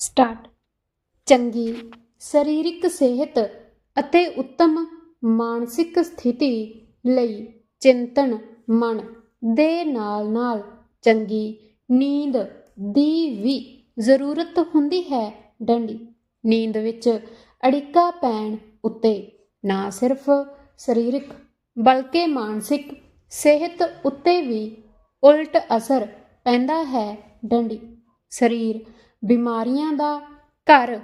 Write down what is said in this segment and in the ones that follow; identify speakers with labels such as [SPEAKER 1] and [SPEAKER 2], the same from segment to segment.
[SPEAKER 1] Start. ਚੰਗੀ ਸਰੀਰਕ ਸਿਹਤ ਅਤੇ ਉੱਤਮ ਮਾਨਸਿਕ ਸਥਿਤੀ ਲਈ ਚਿੰਤਨ ਮਨ ਦੇ ਨਾਲ-ਨਾਲ ਚੰਗੀ ਨੀਂਦ ਦੀ ਵੀ ਜ਼ਰੂਰਤ ਹੁੰਦੀ ਹੈ ਡੰਡੀ। ਨੀਂਦ ਵਿੱਚ ਅੜਿੱਕਾ ਪੈਣ ਉੱਤੇ ਨਾ ਸਿਰਫ ਸਰੀਰਕ ਬਲਕਿ ਮਾਨਸਿਕ ਸਿਹਤ ਉੱਤੇ ਵੀ ਉਲਟ ਅਸਰ ਪੈਂਦਾ ਹੈ ਡੰਡੀ। ਸਰੀਰ ਬਿਮਾਰੀਆਂ ਦਾ ਘਰ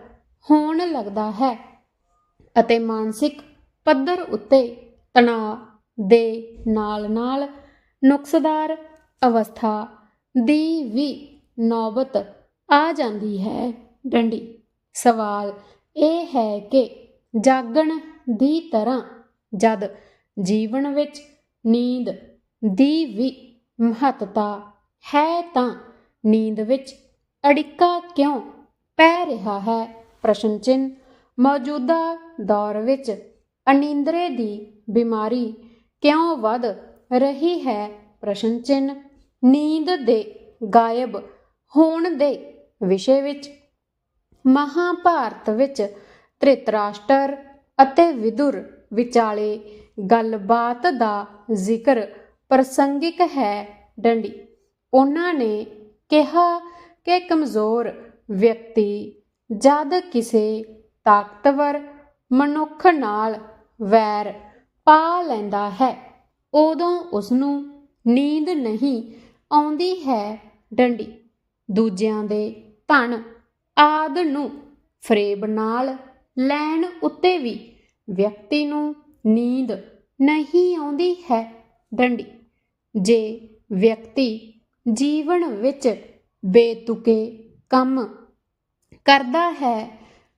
[SPEAKER 1] ਹੋਣ ਲੱਗਦਾ ਹੈ ਅਤੇ ਮਾਨਸਿਕ ਪੱਧਰ ਉੱਤੇ ਤਣਾਅ ਦੇ ਨਾਲ-ਨਾਲ ਨੁਕਸਦਾਰ ਅਵਸਥਾ ਦੀ ਵੀ ਨੌਬਤ ਆ ਜਾਂਦੀ ਹੈ। ਡੰਡੀ, ਸਵਾਲ ਇਹ ਹੈ ਕਿ ਜਾਗਣ ਦੀ ਤਰ੍ਹਾਂ ਜਦ ਜੀਵਨ ਵਿੱਚ ਨੀਂਦ ਦੀ ਵੀ ਮਹੱਤਤਾ ਹੈ ਤਾਂ ਨੀਂਦ ਵਿੱਚ ਅੜਿੱਕਾ ਕਿਉਂ ਪੈ ਰਿਹਾ ਹੈ? ਪ੍ਰਸ਼ਨ ਚਿੰਨ ਮੌਜੂਦਾ ਦੌਰ ਵਿੱਚ ਅਨੀਂਦਰੇ ਦੀ ਬਿਮਾਰੀ ਕਿਉਂ ਵੱਧ ਰਹੀ ਹੈ? ਪ੍ਰਸ਼ਨ ਚਿੰਨ ਨੀਂਦ ਦੇ ਗਾਇਬ ਹੋਣ ਦੇ ਵਿਸ਼ੇ ਵਿੱਚ ਮਹਾਭਾਰਤ ਵਿੱਚ ਧ੍ਰਿਤਰਾਸ਼ਟਰ ਅਤੇ ਵਿਦੁਰ ਵਿਚਾਲੇ ਗੱਲਬਾਤ ਦਾ ਜ਼ਿਕਰ ਪ੍ਰਸੰਗਿਕ ਹੈ ਡੰਡੀ। ਉਹਨਾਂ ਨੇ ਕਿਹਾ ਕਿ ਕਮਜ਼ੋਰ ਵਿਅਕਤੀ ਜਦ ਕਿਸੇ ਤਾਕਤਵਰ ਮਨੁੱਖ ਨਾਲ ਵੈਰ ਪਾ ਲੈਂਦਾ ਹੈ, ਉਦੋਂ ਉਸ ਨੂੰ ਨੀਂਦ ਨਹੀਂ ਆਉਂਦੀ ਹੈ ਡੰਡੀ। ਦੂਜਿਆਂ ਦੇ ਧਨ ਆਦ ਨੂੰ ਫਰੇਬ ਨਾਲ ਲੈਣ ਉੱਤੇ ਵੀ ਵਿਅਕਤੀ ਨੂੰ ਨੀਂਦ ਨਹੀਂ ਆਉਂਦੀ ਹੈ ਡੰਡੀ। ਜੇ ਵਿਅਕਤੀ ਜੀਵਨ ਵਿੱਚ ਬੇਤੁਕੇ ਕੰਮ ਕਰਦਾ ਹੈ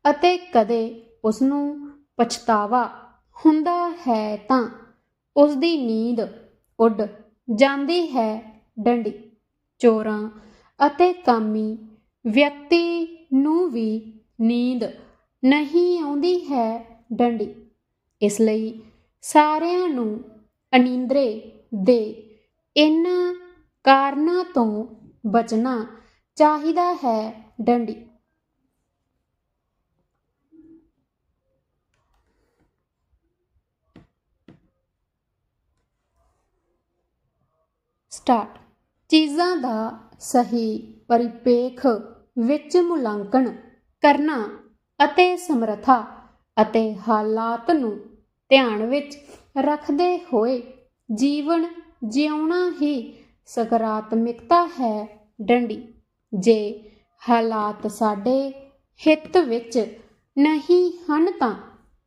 [SPEAKER 1] ਅਤੇ ਕਦੇ ਉਸ ਨੂੰ ਪਛਤਾਵਾ ਹੁੰਦਾ ਹੈ ਤਾਂ ਉਸ ਦੀ ਨੀਂਦ ਉੱਡ ਜਾਂਦੀ ਹੈ ਡੰਡੀ, ਚੋਰਾਂ ਅਤੇ ਕਾਮੀ ਵਿਅਕਤੀ ਨੂੰ ਵੀ ਨੀਂਦ ਨਹੀਂ ਆਉਂਦੀ ਹੈ ਡੰਡੀ। ਇਸ ਲਈ ਸਾਰਿਆਂ ਨੂੰ ਅਨੀਂਦਰੇ ਦੇ ਇਹਨਾਂ ਕਾਰਨਾਂ ਤੋਂ ਬਚਣਾ ਚਾਹੀਦਾ ਹੈ, ਡੰਡੀ। ਸਟਾਰਟ ਚੀਜ਼ਾਂ ਦਾ ਸਹੀ ਪਰਿਪੇਖ ਵਿੱਚ ਮੁਲਾਂਕਣ ਕਰਨਾ ਅਤੇ ਸਮਰੱਥਾ ਅਤੇ ਹਾਲਾਤ ਨੂੰ ਧਿਆਨ ਵਿੱਚ ਰੱਖਦੇ ਹੋਏ ਜੀਵਨ ਜਿਉਣਾ ਹੀ ਸਕਾਰਾਤਮਕਤਾ ਹੈ ਡੰਡੀ। ਜੇ ਹਾਲਾਤ ਸਾਡੇ ਹਿੱਤ ਵਿੱਚ ਨਹੀਂ ਹਨ ਤਾਂ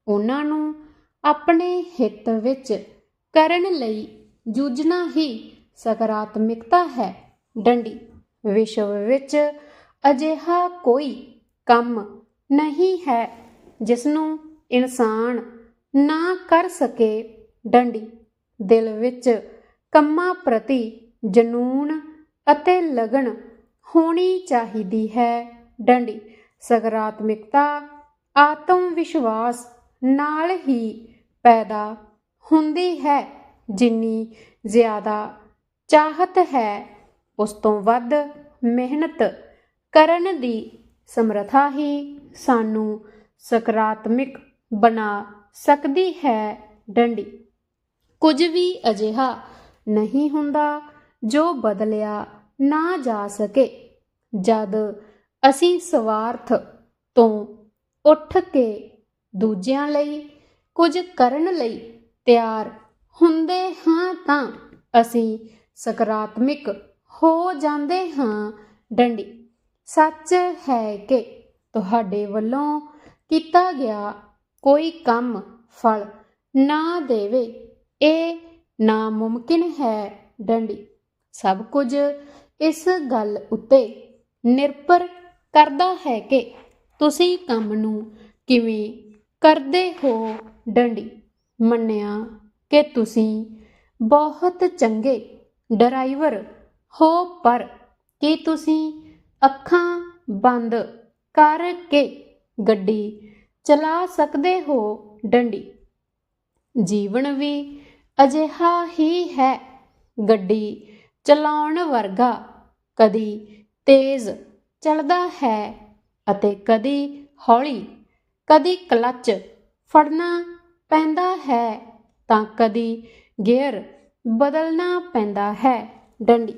[SPEAKER 1] ਉਹਨਾਂ ਨੂੰ ਆਪਣੇ ਹਿੱਤ ਵਿੱਚ ਕਰਨ ਲਈ ਜੂਝਣਾ ਹੀ ਸਕਾਰਾਤਮਕਤਾ ਹੈ ਡੰਡੀ। ਵਿਸ਼ਵ ਵਿੱਚ ਅਜਿਹਾ ਕੋਈ ਕੰਮ ਨਹੀਂ ਹੈ ਜਿਸ ਨੂੰ ਇਨਸਾਨ ਨਾ ਕਰ ਸਕੇ ਡੰਡੀ। ਦਿਲ ਵਿੱਚ ਕੰਮਾਂ ਪ੍ਰਤੀ ਜਨੂਨ ਅਤੇ ਲਗਨ ਹੋਣੀ ਚਾਹੀਦੀ ਹੈ। ਡੰਡੀ, ਸਕਾਰਾਤਮਕਤਾ, ਆਤਮ ਵਿਸ਼ਵਾਸ ਨਾਲ ਹੀ ਪੈਦਾ ਹੁੰਦੀ ਹੈ। ਜਿੰਨੀ ਜ਼ਿਆਦਾ ਚਾਹਤ ਹੈ, ਉਸ ਤੋਂ ਵੱਧ ਮਿਹਨਤ ਕਰਨ ਦੀ ਸਮਰੱਥਾ ਹੀ ਸਾਨੂੰ ਸਕਾਰਾਤਮਕ ਬਣਾ ਸਕਦੀ ਹੈ। ਡੰਡੀ, ਕੁਝ ਵੀ ਅਜਿਹਾ ਨਹੀਂ ਹੁੰਦਾ ਜੋ ਬਦਲਿਆ ਨਾ ਜਾ ਸਕੇ। ਜਦ ਅਸੀਂ ਸਵਾਰਥ ਤੋਂ ਉੱਠ ਕੇ ਦੂਜਿਆਂ ਲਈ ਕੁਝ ਕਰਨ ਲਈ ਤਿਆਰ ਹੁੰਦੇ ਹਾਂ ਤਾਂ ਅਸੀਂ ਸਕਾਰਾਤਮਿਕ ਹੋ ਜਾਂਦੇ ਹਾਂ। ਡੰਡੀ, ਸੱਚ ਹੈ ਕਿ ਤੁਹਾਡੇ ਵੱਲੋਂ ਕੀਤਾ ਗਿਆ ਕੋਈ ਕੰਮ ਫਲ ਨਾ ਦੇਵੇ, ਇਹ ਨਾਮੁਮਕਿਨ ਹੈ। ਡੰਡੀ ਸਭ ਕੁਝ ਇਸ ਗੱਲ ਉੱਤੇ ਨਿਰਭਰ ਕਰਦਾ ਹੈ ਕਿ ਤੁਸੀਂ ਕੰਮ ਨੂੰ ਕਿਵੇਂ ਕਰਦੇ ਹੋ, ਡੰਡੀ। ਮੰਨਿਆ ਕਿ ਤੁਸੀਂ ਬਹੁਤ ਚੰਗੇ ਡਰਾਈਵਰ ਹੋ, ਪਰ ਕੀ ਤੁਸੀਂ ਅੱਖਾਂ ਬੰਦ ਕਰਕੇ ਗੱਡੀ ਚਲਾ ਸਕਦੇ ਹੋ, ਡੰਡੀ? ਜੀਵਨ ਵੀ ਅਜਿਹਾ ਹੀ ਹੈ। ਗੱਡੀ ਚਲਾਉਣ ਵਰਗਾ ਕਦੀ ਤੇਜ਼ ਚੱਲਦਾ ਹੈ ਅਤੇ ਕਦੀ ਹੌਲੀ, ਕਦੀ ਕਲੱਚ ਫੜਨਾ ਪੈਂਦਾ ਹੈ ਤਾਂ ਕਦੀ ਗੇਅਰ ਬਦਲਣਾ ਪੈਂਦਾ ਹੈ। ਡੰਡੀ